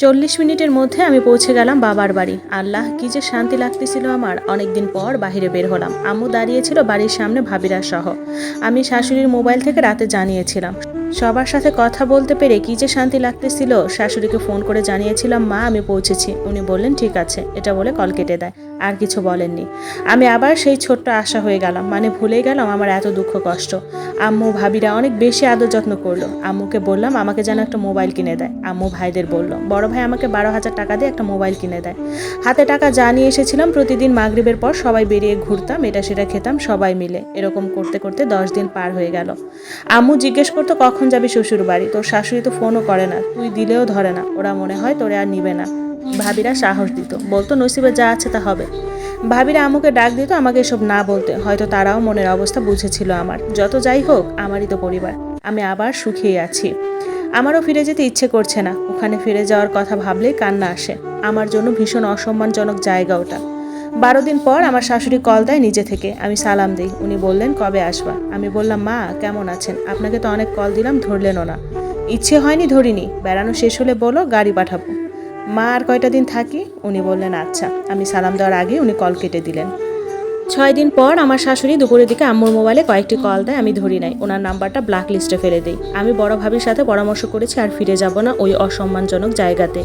চল্লিশ মিনিটের মধ্যে আমি পৌঁছে গেলাম বাবার বাড়ি। আল্লাহ, কি যে শান্তি লাগতেছিল আমার। অনেকদিন পর বাইরে বের হলাম। আম্মু দাঁড়িয়েছিল বাড়ির সামনে ভাবিরা সহ। আমি শাশুড়ির মোবাইল থেকে রাতে জানিয়েছিলাম। সবার সাথে কথা বলতে পেরে কি যে শান্তি লাগতেছিল, শাশুড়িকে ফোন করে জানিয়েছিলাম, মা, আমি পৌঁছেছি। উনি বললেন, ঠিক আছে। এটা বলে কল কেটে দেয়। আর কিছু বলেননি। আমি আবার সেই ছোট্ট আশা হয়ে গেলাম। মানে ভুলে গেলাম আমার এত দুঃখ কষ্ট। আম্মু ভাবিরা অনেক বেশি আদর যত্ন করল। আম্মুকে বললাম, আমাকে যেন একটা মোবাইল কিনে দেয়। আম্মু ভাইদের বলল, বড় ভাই আমাকে বারো হাজার টাকা দিয়ে একটা মোবাইল কিনে দেয়। হাতে টাকা যা নিয়ে এসেছিলাম, প্রতিদিন মাগরিবের পর সবাই বেরিয়ে ঘুরতাম, এটা সেটা খেতাম, সবাই মিলে। এরকম করতে করতে দশ দিন পার হয়ে গেল। আম্মু জিজ্ঞেস করতো, কখন যাবি শ্বশুর বাড়ি তোর শাশুড়ি তো ফোনও করে না, তুই দিলেও ধরে না। ওরা মনে হয় তোরে আর নিবে না। ভাবিরা সাহস দিত, বলতো, নসিবে যা আছে তা হবে। ভাবিরা আম্মুকে ডাক দিত আমাকে এসব না বলতে। হয়তো তারাও মনের অবস্থা বুঝেছিল আমার। যত যাই হোক, আমারই তো পরিবার। আমি আবার সুখেই আছি। আমারও ফিরে যেতে ইচ্ছে করছে না। ওখানে ফিরে যাওয়ার কথা ভাবলেই কান্না আসে। আমার জন্য ভীষণ অসম্মানজনক জায়গা ওটা। বারো দিন পর আমার শাশুড়ি কল দেয় নিজে থেকে। আমি সালাম দিই। উনি বললেন, কবে আসবা? আমি বললাম, মা, কেমন আছেন? আপনাকে তো অনেক কল দিলাম, ধরলেনও না। ইচ্ছে হয়নি, ধরিনি। বেড়ানো শেষ হলে বলো, গাড়ি পাঠাবো। মা আর কয়টা দিন থাকি? উনি বললেন আচ্ছা। আমি সালাম দেওয়ার আগে উনি কল কেটে দিলেন। ছয় দিন পর আমার শাশুড়ি দুপুরের দিকে আম্মুর মোবাইলে কয়েকটি কল দেয়, আমি ধরি নাই। ওনার নাম্বারটা ব্ল্যাক লিস্টে ফেলে দিই। আমি বড় ভাবির সাথে পরামর্শ করেছি, আর ফিরে যাব না ওই অসম্মানজনক জায়গাতে।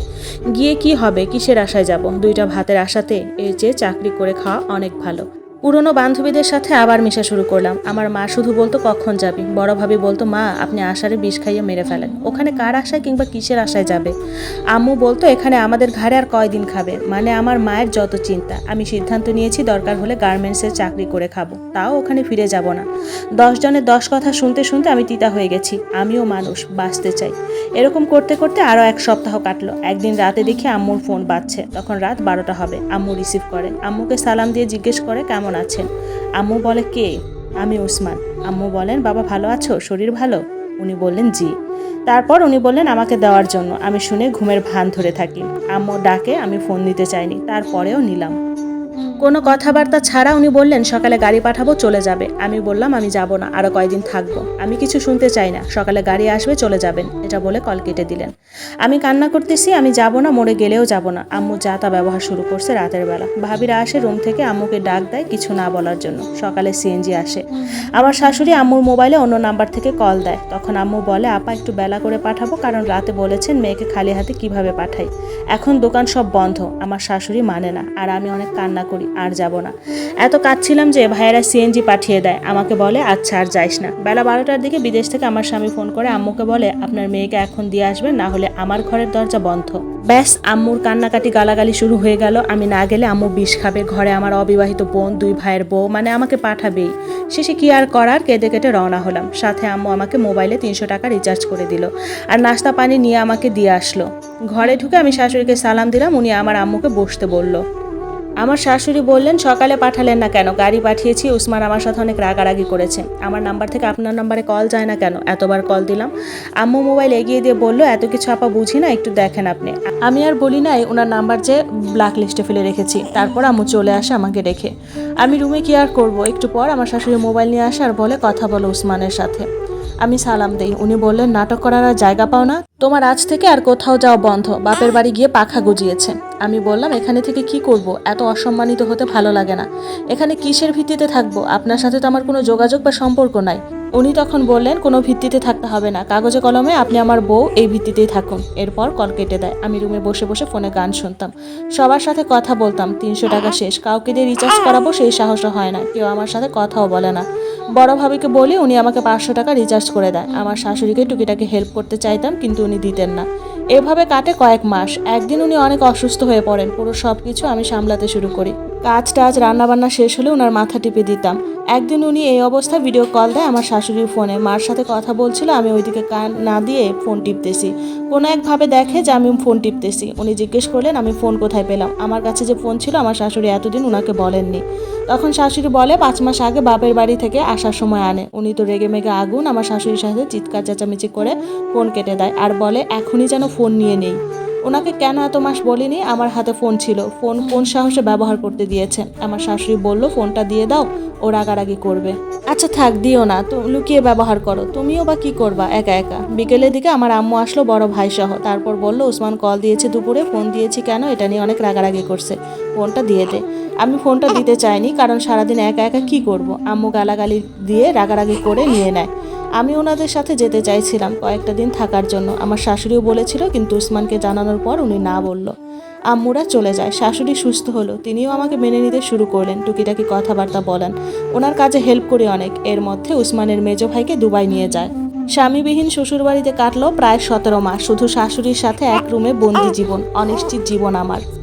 গিয়ে কি হবে? কিসের আশায় যাব? দুইটা ভাতের আশাতে এর চেয়ে চাকরি করে খাওয়া অনেক ভালো। পুরনো বান্ধবীদের সাথে আবার মেশা শুরু করলাম। আমার মা শুধু বলতো, কখন যাবি? বড় ভাবি বলতো, মা, আপনি আশারে বিষ খাইয়ে মেরে ফেলেন। ওখানে কার আশায় কিংবা কিসের আশায় যাবে? আম্মু বলতো, এখানে আমাদের ঘাড়ে আর কয়দিন খাবে? মানে আমার মায়ের যত চিন্তা। আমি সিদ্ধান্ত নিয়েছি, দরকার হলে গার্মেন্টসের চাকরি করে খাব। তাও ওখানে ফিরে যাব না। দশ জনের দশ কথা শুনতে শুনতে আমি তিতা হয়ে গেছি। আমিও মানুষ, বাঁচতে চাই। এরকম করতে করতে আরও এক সপ্তাহ কাটলো। একদিন রাতে দেখি আম্মুর ফোন বাজছে। তখন রাত বারোটা হবে। আম্মু রিসিভ করে। আম্মুকে সালাম দিয়ে জিজ্ঞেস করে, কেমন আছেন? আম্মু বলে কে? আমি উসমান। আম্মু বলেন, বাবা ভালো আছো? শরীর ভালো? উনি বললেন, জি। তারপর উনি বললেন, আমাকে দেওয়ার জন্য। আমি শুনে ঘুমের ভান ধরে থাকি। আম্মু ডাকে, আমি ফোন নিতে চাইনি। তারপরেও নিলাম। কোনো কথাবার্তা ছাড়া উনি বললেন, সকালে গাড়ি পাঠাবো, চলে যাবে। আমি বললাম, আমি যাব না আরও কয়দিন থাকব। আমি কিছু শুনতে চাই না। সকালে গাড়ি আসবে, চলে যাবেন। এটা বলে কল কেটে দিলেন। আমি কান্না করতেছি, আমি যাব না, মরে গেলেও যাব না। আম্মু যা তা ব্যবহার শুরু করছে রাতের বেলা। ভাবিরা আসে রুম থেকে, আম্মুকে ডাক দেয় কিছু না বলার জন্য। সকালে সিএনজি আসে। আমার শাশুড়ি আম্মুর মোবাইলে অন্য নাম্বার থেকে কল দেয়। তখন আম্মু বলে, আপা, একটু বেলা করে পাঠাবো, কারণ রাতে বলেছেন মেয়েকে খালি হাতে কীভাবে পাঠাই? এখন দোকান সব বন্ধ, আমার শাশুড়ি মানে না, আর আমি অনেক কান্না করি। আর যাব না। এত কাঁদছিলাম যে ভাইয়েরা সিএনজি পাঠিয়ে দেয়। আমাকে বলে আচ্ছা আর যাইস না। বেলা বারোটার দিকে বিদেশ থেকে আমার স্বামী ফোন করে আম্মুকে বলে, আপনার মেয়েকে এখন দিয়ে আসবেন, না হলে আমার ঘরের দরজা বন্ধ। ব্যাস, আম্মুর কান্নাকাটি গালাগালি শুরু হয়ে গেল। আমি না গেলে আম্মু বিষ খাবে। ঘরে আমার অবিবাহিত বোন, দুই ভাইয়ের বউ মানে আমাকে পাঠাবেই। শেষে কি আর করার? কেঁদে কেটে রওনা হলাম। সাথে আম্মু আমাকে মোবাইলে তিনশো টাকা রিচার্জ করে দিল আর নাস্তা পানি নিয়ে আমাকে দিয়ে আসলো। ঘরে ঢুকে আমি শাশুড়িকে সালাম দিলাম। উনি আমার আম্মুকে বসতে বলল আমার শাশুড়ি বললেন, সকালে পাঠালেন না কেন? গাড়ি পাঠিয়েছি, উসমান আমার সাথে অনেক রাগারাগি করেছে। আমার নাম্বার থেকে আপনার নাম্বারে কল যায় না কেন? এতবার কল দিলাম। আম্মু মোবাইল এগিয়ে দিয়ে বলল, এত কিছু আপা বুঝি না, একটু দেখেন আপনি। আমি আর বলি নাই, ওনার নাম্বার যে ব্ল্যাক লিস্টে ফেলে রেখেছি। তারপর আম্মু চলে আসে আমাকে রেখে। আমি রুমে কি আর করব? একটু পর আমার শাশুড়ি মোবাইল নিয়ে আসে আর বলে, কথা বলো উসমানের সাথে। আমি সালাম দেই। উনি বললেন, নাটক করার আর জায়গা পাও না। তোমার আজ থেকে আর কোথাও যাওয়া বন্ধ। বাপের বাড়ি গিয়ে পাখা গুজিয়েছে। আমি বললাম, এখানে থেকে কি করব? এত অসম্মানিত হতে ভালো লাগে না। এখানে কিসের ভিত্তিতে থাকব? আপনার সাথে তো আমার কোনো যোগাযোগ বা সম্পর্ক নাই। উনি তখন বললেন, কোনো ভিত্তিতে থাকতে হবে না। কাগজে কলমে আপনি আমার বউ, এই ভিত্তিতেই থাকুন। এরপর কল কেটে দেয়। আমি রুমে বসে বসে ফোনে গান শুনতাম। সবার সাথে কথা বলতাম। তিনশো টাকা শেষ। কাউকে দিয়ে রিচার্জ করাবো সেই সাহসও হয় না। কেউ আমার সাথে কথাও বলে না। বড় ভাবিকে বলি, উনি আমাকে পাঁচশো টাকা রিচার্জ করে দেয়। আমার শাশুড়িকে টুকিটাকে হেল্প করতে চাইতাম, কিন্তু উনি দিতেন না। এভাবে কাটে কয়েক মাস। একদিন উনি অনেক অসুস্থ হয়ে পড়েন। পুরো সব কিছু আমি সামলাতে শুরু করি। কাজ টাজ রান্নাবান্না শেষ হলে ওনার মাথা টিপে দিতাম। একদিন উনি এই অবস্থায় ভিডিও কল দেয় আমার শাশুড়ির ফোনে মার সাথে কথা বলছিল, আমি ওইদিকে কান না দিয়ে ফোন টিপতেছি। কোনো একভাবে দেখে যে আমি ফোন টিপতেছি। উনি জিজ্ঞেস করলেন, আমি ফোন কোথায় পেলাম? আমার কাছে যে ফোন ছিল, আমার শাশুড়ি এতদিন ওনাকে বলেননি। তখন শাশুড়ি বলে, পাঁচ মাস আগে বাপের বাড়ি থেকে আসার সময় আনে। উনি তো রেগে মেগে আগুন, আমার শাশুড়ির সাথে চিৎকার চেঁচামেচি করে ফোন কেটে দেয়। আর বলে, এখনই যেন ফোন নিয়ে নেই। ওনাকে কেন এত মাস বলিনি? আমার হাতে ফোন ছিল। ফোন, কোন সাহসে ব্যবহার করতে দিয়েছে আমার শাশুড়ি বলল, ফোনটা দিয়ে দাও, ও রাগারাগি করবে। আচ্ছা থাক, দিও না। তো লুকিয়ে ব্যবহার করো। তুমিও বা কি করবা? একা একা। বিকেলের দিকে আমার আম্মু আসলো বড় ভাই সহ তারপর বলল, ওসমান কল দিয়েছে দুপুরে। ফোন দিয়েছি কেন? এটা নিয়ে অনেক রাগারাগি করছে। ফোনটা দিয়ে দে। আমি ফোনটা দিতে চাইনি, কারণ সারাদিন একা একা কি করব? আম্মু গালাগালি দিয়ে রাগারাগি করে নিয়ে নেয়। আমি ওনাদের সাথে যেতে চাইছিলাম কয়েকটা দিন থাকার জন্য। আমার শাশুড়িও বলেছিল কিন্তু উসমানকে জানানোর পর উনি না বলল। আম্মুরা চলে যায়। শাশুড়ি সুস্থ হলো। তিনিও আমাকে মেনে নিতে শুরু করলেন। টুকিটাকি কথাবার্তা বলেন। ওনার কাজে হেল্প করি অনেক। এর মধ্যে উসমানের মেজো ভাইকে দুবাই নিয়ে যায়। স্বামীবিহীন শ্বশুরবাড়িতে কাটলো প্রায় সতেরো মাস। শুধু শাশুড়ির সাথে এক রুমে বন্দি জীবন অনিশ্চিত জীবন আমার।